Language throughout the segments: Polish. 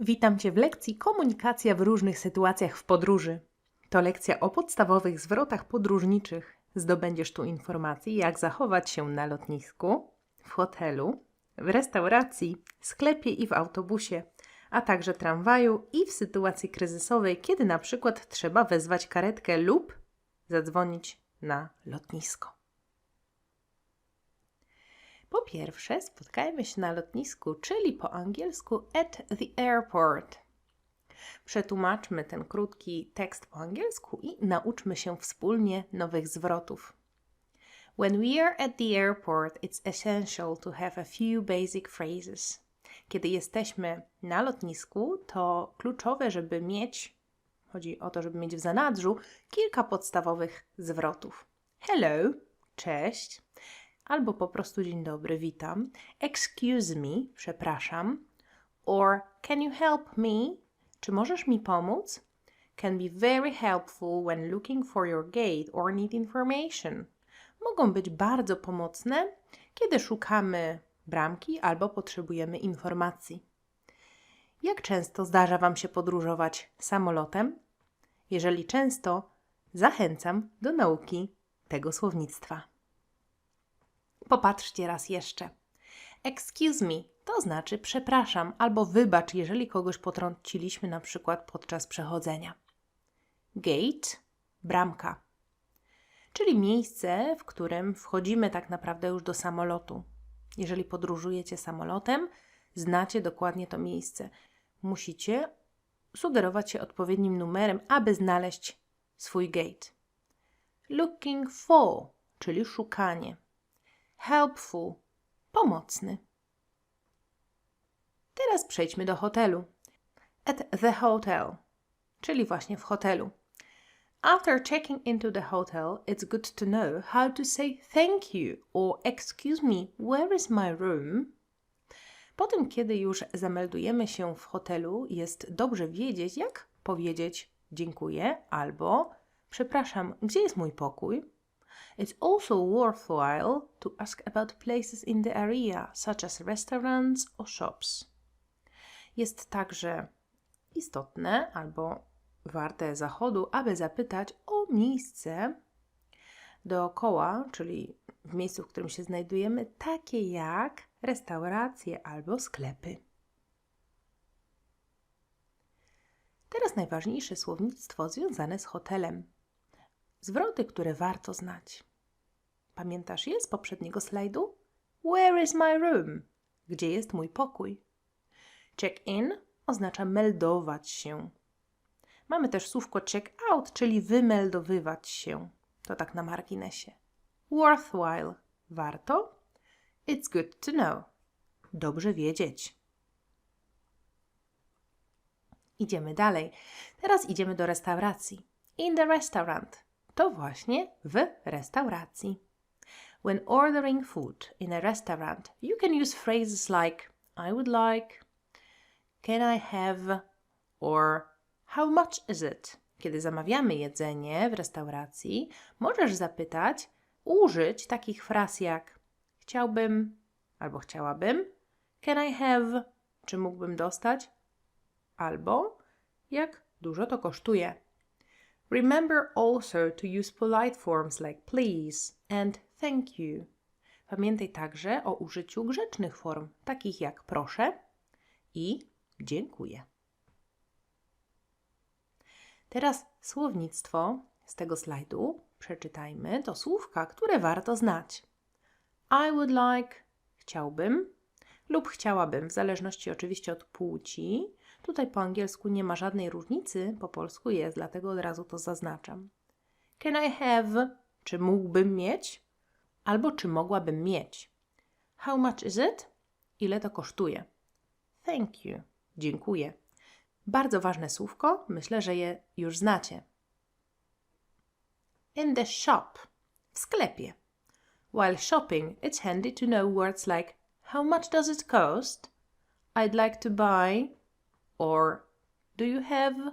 Witam Cię w lekcji Komunikacja w różnych sytuacjach w podróży. To lekcja o podstawowych zwrotach podróżniczych. Zdobędziesz tu informacje, jak zachować się na lotnisku, w hotelu, w restauracji, sklepie i w autobusie, a także tramwaju i w sytuacji kryzysowej, kiedy na przykład trzeba wezwać karetkę lub zadzwonić na lotnisko. Po pierwsze, spotkajmy się na lotnisku, czyli po angielsku at the airport. Przetłumaczmy ten krótki tekst po angielsku i nauczmy się wspólnie nowych zwrotów. When we are at the airport, it's essential to have a few basic phrases. Kiedy jesteśmy na lotnisku, to kluczowe, żeby mieć, chodzi o to, żeby mieć w zanadrzu kilka podstawowych zwrotów. Hello, cześć albo po prostu dzień dobry, witam. Excuse me, przepraszam. Or can you help me? Czy możesz mi pomóc? Can be very helpful when looking for your gate or need information. Mogą być bardzo pomocne, kiedy szukamy bramki albo potrzebujemy informacji. Jak często zdarza Wam się podróżować samolotem? Jeżeli często, zachęcam do nauki tego słownictwa. Popatrzcie raz jeszcze. Excuse me to znaczy przepraszam albo wybacz, jeżeli kogoś potrąciliśmy na przykład podczas przechodzenia. Gate bramka, czyli miejsce, w którym wchodzimy tak naprawdę już do samolotu. Jeżeli podróżujecie samolotem, znacie dokładnie to miejsce. Musicie sugerować się odpowiednim numerem, aby znaleźć swój gate. Looking for, czyli szukanie helpful, pomocny. Teraz przejdźmy do hotelu. At the hotel, czyli właśnie w hotelu. After checking into the hotel, it's good to know how to say thank you or excuse me, where is my room? Po tym, kiedy już zameldujemy się w hotelu, jest dobrze wiedzieć, jak powiedzieć dziękuję albo przepraszam, gdzie jest mój pokój? It's also worthwhile to ask about places in the area, such as restaurants or shops. Jest także istotne albo warte zachodu, aby zapytać o miejsce dookoła, czyli w miejscu, w którym się znajdujemy, takie jak restauracje albo sklepy. Teraz najważniejsze słownictwo związane z hotelem. Zwroty, które warto znać. Pamiętasz je z poprzedniego slajdu? Where is my room? Gdzie jest mój pokój? Check in oznacza meldować się. Mamy też słówko check out, czyli wymeldowywać się. To tak na marginesie. Worthwhile warto. It's good to know. Dobrze wiedzieć. Idziemy dalej. Teraz idziemy do restauracji. In the restaurant to właśnie w restauracji. When ordering food in a restaurant, you can use phrases like I would like, can I have, or how much is it? Kiedy zamawiamy jedzenie w restauracji, możesz zapytać, użyć takich fraz jak chciałbym albo chciałabym, can I have, czy mógłbym dostać, albo jak dużo to kosztuje. Remember also to use polite forms like please and thank you. Pamiętaj także o użyciu grzecznych form, takich jak proszę i dziękuję. Teraz słownictwo z tego slajdu przeczytajmy. To słówka, które warto znać. I would like, chciałbym lub chciałabym, w zależności oczywiście od płci, Tutaj po angielsku nie ma żadnej różnicy, po polsku jest, dlatego od razu to zaznaczam. Can I have? Czy mógłbym mieć? Albo czy mogłabym mieć? How much is it? Ile to kosztuje? Thank you. Dziękuję. Bardzo ważne słówko, myślę, że je już znacie. In the shop. W sklepie. While shopping, it's handy to know words like how much does it cost? I'd like to buy or do you have?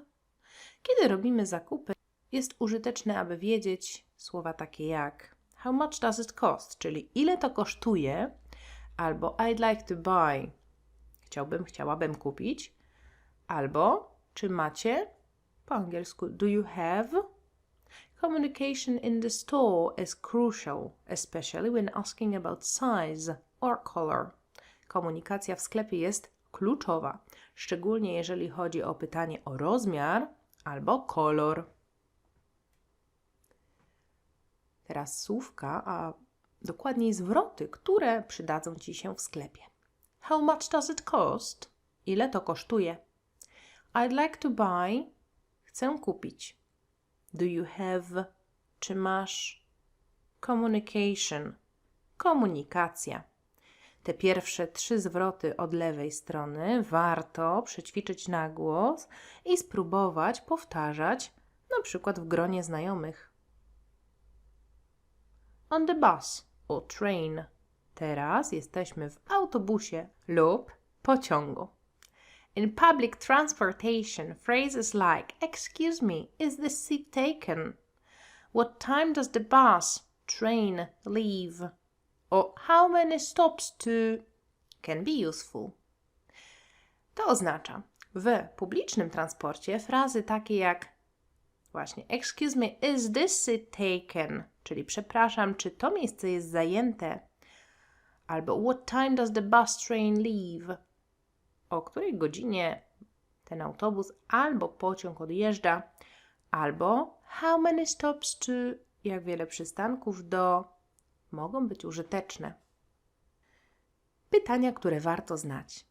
Kiedy robimy zakupy, jest użyteczne, aby wiedzieć słowa takie jak how much does it cost, czyli ile to kosztuje, albo I'd like to buy, chciałbym, chciałabym kupić, Albo czy macie? Po angielsku do you have? Communication in the store is crucial, especially when asking about size or color. Komunikacja w sklepie jest kluczowa, szczególnie jeżeli chodzi o pytanie o rozmiar albo kolor. Teraz słówka, a dokładniej zwroty, które przydadzą Ci się w sklepie. How much does it cost? Ile to kosztuje? I'd like to buy. Chcę kupić. Do you have? Czy masz? Communication. Komunikacja. Te pierwsze trzy zwroty od lewej strony warto przećwiczyć na głos i spróbować powtarzać, na przykład w gronie znajomych. On the bus or train. Teraz jesteśmy w autobusie lub pociągu. In public transportation, phrases like Excuse me, is this seat taken? What time does the bus, train leave? Or how many stops to can be useful. To oznacza w publicznym transporcie frazy takie jak właśnie Excuse me, is this seat taken? Czyli przepraszam, czy to miejsce jest zajęte? Albo What time does the bus train leave? O której godzinie ten autobus albo pociąg odjeżdża? Albo How many stops to? Jak wiele przystanków do? Mogą być użyteczne. Pytania, które warto znać.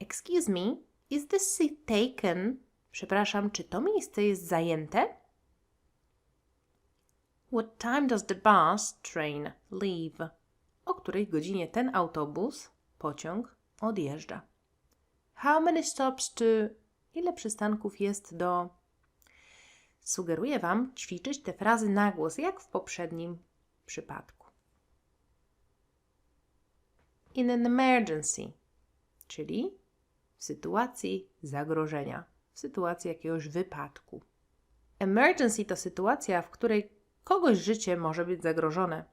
Excuse me, is this seat taken? Przepraszam, czy to miejsce jest zajęte? What time does the bus train leave? O której godzinie ten autobus, pociąg odjeżdża? How many stops to? Ile przystanków jest do? Sugeruję Wam ćwiczyć te frazy na głos, jak w poprzednim przypadku. In an emergency, czyli w sytuacji zagrożenia, w sytuacji jakiegoś wypadku. Emergency to sytuacja, w której kogoś życie może być zagrożone.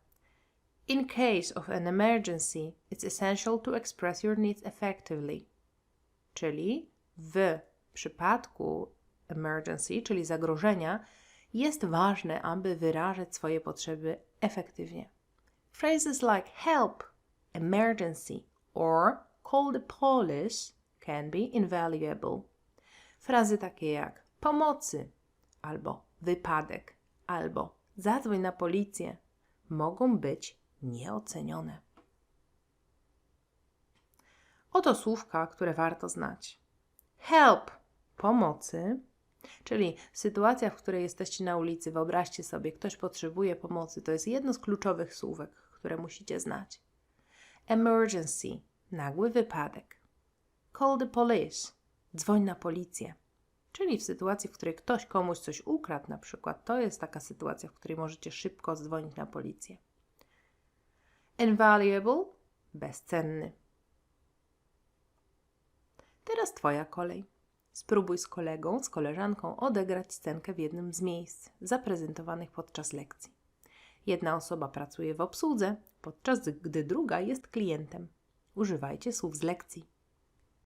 In case of an emergency, it's essential to express your needs effectively. Czyli w przypadku emergency, czyli zagrożenia, jest ważne, aby wyrażać swoje potrzeby efektywnie. Phrases like help, emergency or call the police can be invaluable. Frazy takie jak pomocy albo wypadek albo zadzwoń na policję mogą być nieocenione. Oto słówka, które warto znać. Help pomocy, czyli sytuacja, w której jesteście na ulicy, wyobraźcie sobie, ktoś potrzebuje pomocy, to jest jedno z kluczowych słówek, które musicie znać. Emergency nagły wypadek. Call the police dzwoń na policję. Czyli w sytuacji, w której ktoś komuś coś ukradł, na przykład, to jest taka sytuacja, w której możecie szybko dzwonić na policję. Invaluable bezcenny. Teraz Twoja kolej. Spróbuj z kolegą, z koleżanką odegrać scenkę w jednym z miejsc zaprezentowanych podczas lekcji. Jedna osoba pracuje w obsłudze, podczas gdy druga jest klientem. Używajcie słów z lekcji.